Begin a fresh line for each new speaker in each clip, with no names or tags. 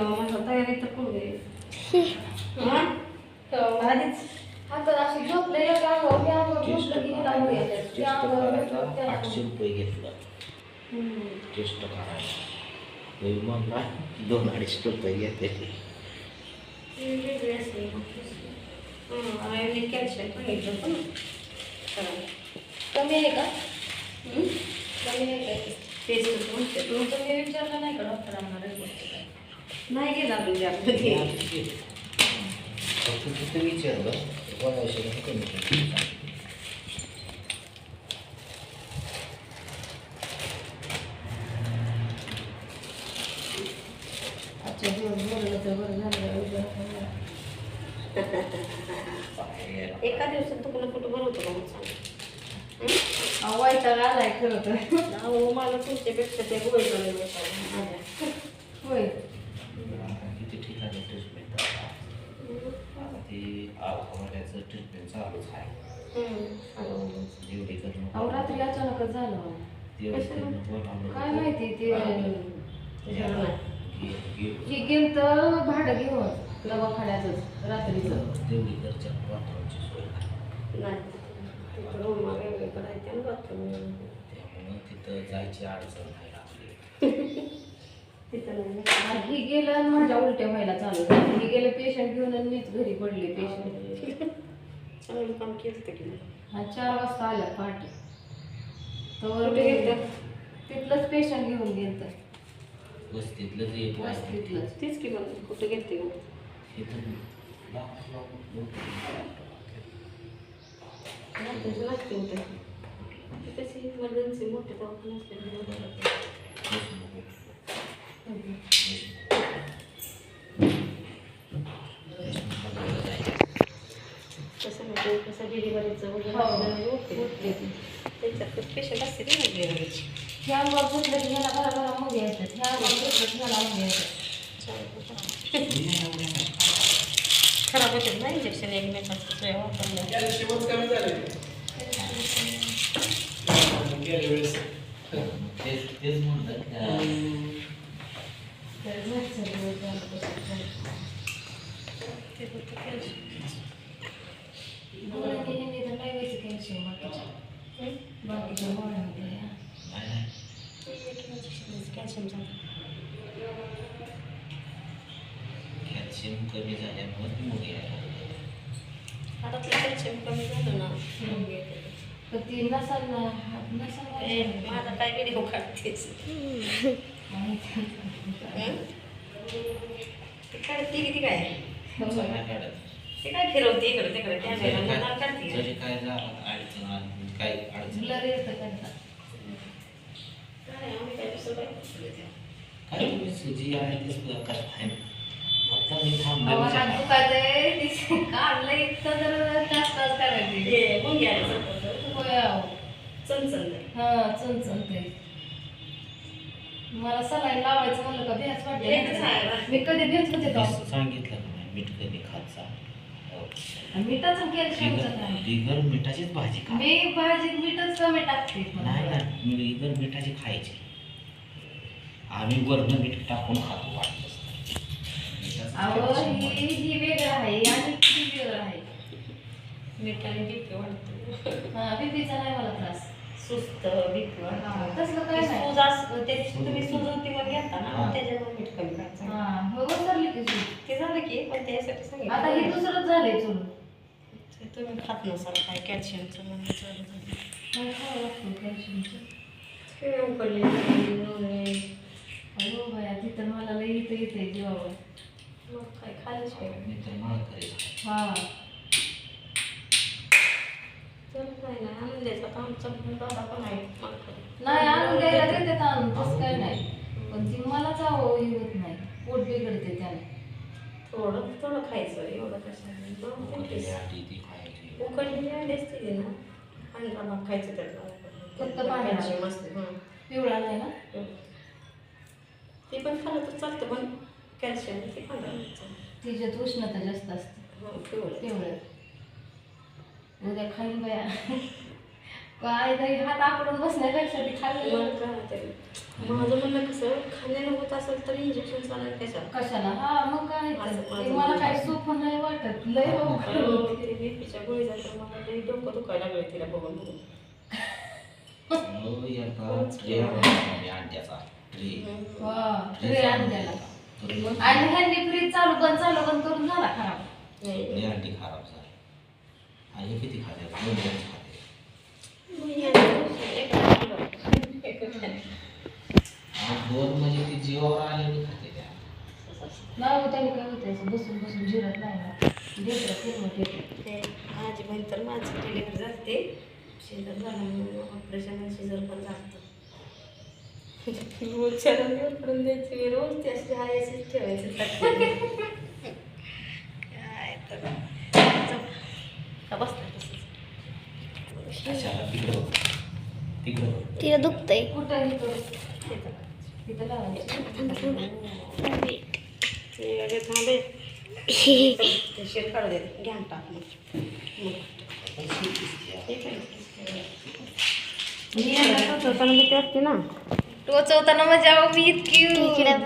माझं तयारी तर करू दे आधीच
आता अशी झोपले का ते
आठशे रुपये घेतलं टेस्ट करायला दोन अडीचशे रुपये घेते
पण घेतलं पण
कमी आहे का कमी आहे का
टेस्ट म्हणते
तुम्ही विचारलं नाही का डॉक्टरांना
नाही गेला म्हणजे आपलं
फक्त विचारलं.
आजच्या दिवस बोललं तर बरं झालं
एका दिवसात तू कुठं कुठं बनवतो का सांग.
वैताग आलाय खरं तर.
अहो मला तुमच्यापेक्षा ते गोळी
होय
किती ठिकाणी ट्रीटमेंट आता ट्रीटमेंट चालूच आहे. जेवढी करणं
रात्री अचानकच झालं
बोलावलं
काय माहिती ते हे गेलं तर भाडं घेऊन दवाखान्यातच रात्रीचं.
तेवढी घरच्या वातावरणाची सोय नाही
रूम वेगळे करायचे आणि बाथरूम
त्यामुळं तिथं जायची अडचण नाही आपली
ही गेलं आणि माझ्या उलट्या व्हायला चालू. ही गेले पेशंट घेऊन आणि मीच घरी पडले पेशंट
चांगलं काम केलं की नाही?
हा चार वाजता आल्या पहाटे तर
कुठे गेलतं?
तिथलंच पेशंट घेऊन गेलं
एक वाजता.
तिथलंच
तीच की मग कुठं मग?
इथं लाख लाख लोक
इमर्जन्सी मोठे दवाखाने असले कसं म्हणजे कसं
ते.
त्याच्यात पेशंट असते ना डिलिव्हरीची
ह्या अंगावर घेतलं की ह्याला घरा मग यायचं ह्या अंगावर घेतलं की ह्याला मग यायचं
खराब होते ना इंजेक्शन एकमेकांचं सोया वापरल्या कॅल्शियम
कॅल्शियम कमी झाल्यामुळे मूग लागले.
हातातलं कॅल्शियम कमी झालं ना मग येते.
ती नसांना नसांना
ए, माझा काय व्हिडिओ काढतेस ते काढते किती काय. ते काय फिरवते इकडे तिकडे त्या वेळेला
काय- झालं अडचण आली, काय अडचण
Blur येतं त्यांना.
काय आम्ही काय दुसरं काय करतो ते.
काय तुम्ही सुजी आहे ते सुद्धा करताय आता मी थांबलो
अहो,
विचार.
हात दुखायचंय, ती काढलं इतकं जर जास्त करायची
ते मुंग्या आल्या सारखं.
होय अहो. मला सलाईन लावायचं म्हणलं का? भ्यास
एकच आहे
वाटते
ना.
मी कधी भेट होते का
मी सांगितलं का नाही, मीठ कमी खात जा हो.
मिठाचं कॅल्शियमचं
बिगर मिठाचीच भाजी खा.
मी भाजीत मीठच कमी टाकते.
नाही ना मी बिगर मिठाची खायची. आम्ही वरण मीठ टाकून खातो वाटत.
अहो ही ही वेगळं आहे. आणि ती वेगळं आहे.
मिठाने बीपी वाढतो
हा बीपीचा नाही मला त्रास.
सुस्त वाढतो
तसलं काय नाही.
सूज असं तुम्ही सूज. होती मग घेता ना मग त्याच्यामुळे मीठ कमी करायचं
हा हो उतरली की सूज.
ते झालं की पण त्यासाठी
आता हे दुसरंच झालंय
ते तुम्ही खात नसाल काय कॅल्शियमचं म्हणून चालू झालं.
काय खावं लागतं कॅल्शियमचं?
ते उकडलेली नवणे
अहो बाया तिथं मला लई इथं येते जीवावर
मग काय खायलाच पाहिजे
हा.
काय नाही आणून द्यायचं. आता आमचा दादा पण आहे.
नाही आणून द्यायला देते आणून तसं काय नाही. पण ती मलाच आवड होत नाही. पोट बिघडते त्याने
थोडं थोडं खायचं एवढं तीन
उकडलेली
piece.
अंडी ती खायची
उकडलेली अंडी असते ती ना? अंडा भात खायचं त्यातलं
फक्त पाणी
कॅल्शियम असते हां.
पिवळा नाही ना?
ते पण खाल्लं तर चालतं पण कॅल्शियम ते खाल्लं
तिच्यात उष्णता जास्त असते.
हो पिवळं.
पिवळ्या उद्या खाईन बाया. काय नाही हात आकडून बसण्यापेक्षा ते खाल्लं.
मला काय होतंय? माझं म्हणणं कसं होत असेल तर इंजेक्शन चालेल कशाला?
कशाला? हा मग काय तर.
असं
ते
माझं
मला
म्हणणं.
काय सोपं नाही वाटत. लय अवघड होते.
बीपीच्या गोळीचा तर मला लई डोकं दुखायला लागलं तिला बघून बघून.
हो, एका ट्रे आणला अंड्याचा. ट्रे.
वा, ट्रे आणलेला. आणि ह्यांनी फ्रीज चालू बंद चालू बंद करून झाला खराब.
नाही.
आणि किती खाते दोन म्हणजे ती जीवावर आलेली खाते त्या
नाही हो, त्याने काय होतं असं बसून बसून जिरत नाही ना फिरमट येते.
ते माझी बहीण तर माझी डिलिव्हरी झाली शिजर झालं ऑपरेशन शिजर पण झालं रोज चरण करून द्यायची रोज ती अशी हाय अशीच ठेवायची. काय तर बसला तसंच.
तिकडं. तिकडं.
तिला दुखतंय.
ते थांबे ते घ्या आणि टाक ते ना.
टोचवताना म्हणजे अहो मी इतकी.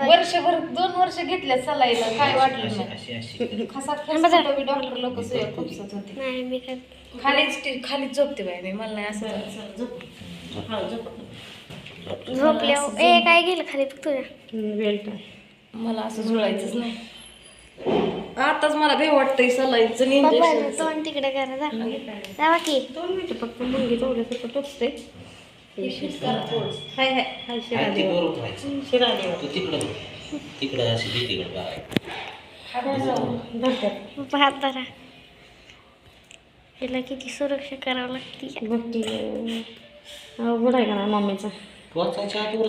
वर्षभर दोन वर्ष घेतल्या सलाईला. काय वाटलं नाही. डॉक्टर लोक सुया खुपसत होते.
नाही मी काय
खालीच खालीच झोपते बाई मी मला नाही असं
हा झोप.
झोपल्यावर ए काय गेलं खाली तुझ्या.
बेल्ट
मला असं जुळायचंच नाही. आताच मला भे वाटतंय सलाईचं इंजेक्शन
तोंड तिकडे करा जा. जावा की.
दोन मिनिटं फक्त मुलगी तेवढ्यासारखं टोचते हाय
तिकडं. तिकडं अशी तिकडं
धरा. हिला किती सुरक्षा करावं लागते.
बघ की अवघड आहे का नाही मम्मीचा?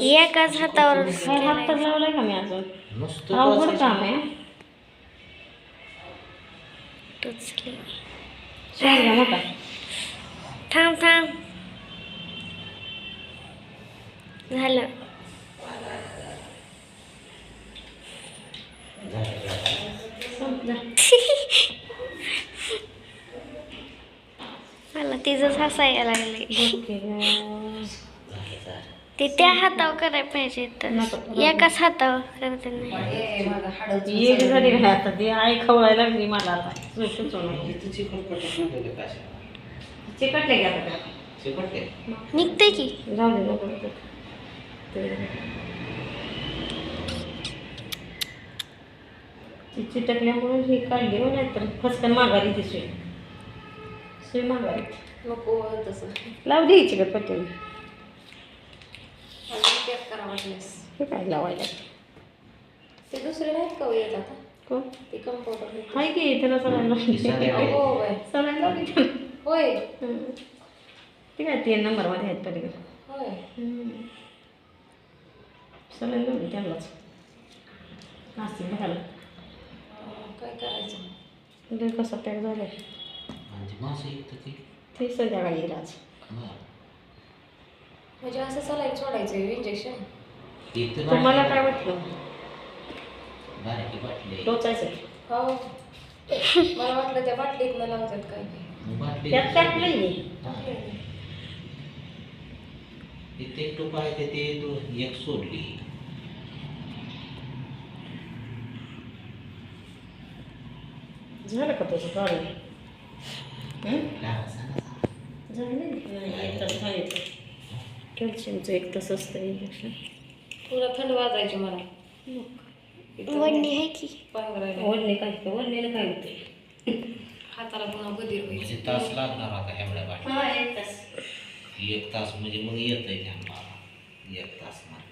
एकाच हातावर
हात तर लावलाय का मी अजून? अवघड काम आहे.
टोचली
मोठा?
थांब थांब. झालं. मला तिचंच हसायला लागले. ते त्या हातावर करायला पाहिजे तर एकाच हातावर करते नाही
एक झाली काय आता ती आई खवळायला लागली मला आता चिकटले?
निघते की
जाऊ दे ती. चिटकल्यामुळे ही काढली हो नाही तर फसकन माघारी ती सुई सुई माघारी.
नको तसं.
लाव दे
करा वाटल्यास
हे काय लावायला?
ते दुसरे नाहीत का हो येत आता?
कोण?
ते कंपाऊंडर
हाय की त्याला सलाईन
ही
लावली
सगळ्या
हो. होय.
ते काय तीन नंबरमध्ये आहेत पलीकडे.
होय.
सलाईन लावली त्यांनाच नाशिक
अं, काय करायचं?
ते कसं पॅक झालं
म्हणजे मासं इथं ती.
ते संध्याकाळी येईल आज.
बरं.
म्हणजे असं सलाईन सोडायचं इंजेक्शन
तुम्हाला काय वाटलं?
बारकी बाटली. आहे.
टोचायचं.
हो. मला वाटलं त्या बाटलीत न लावतात काय
त्यात टाकलं
हा. इथे एक टोप आहे ते- ते दो- एक सोडली.
झालं का तुझं काढून. झालं कॅल्शियमचं एक तसं असतं इंजेक्शन
पुरा थंड वाजायची मला.
वडणी आहे की?
काय ओढणीला काय होते?
हाताला पुन्हा बधीर
म्हणजे तास लागणार आता एवढ्या बाटल्या.
हा एक तास.
एक तास म्हणजे मग येत आहे आम्हाला एक तास मला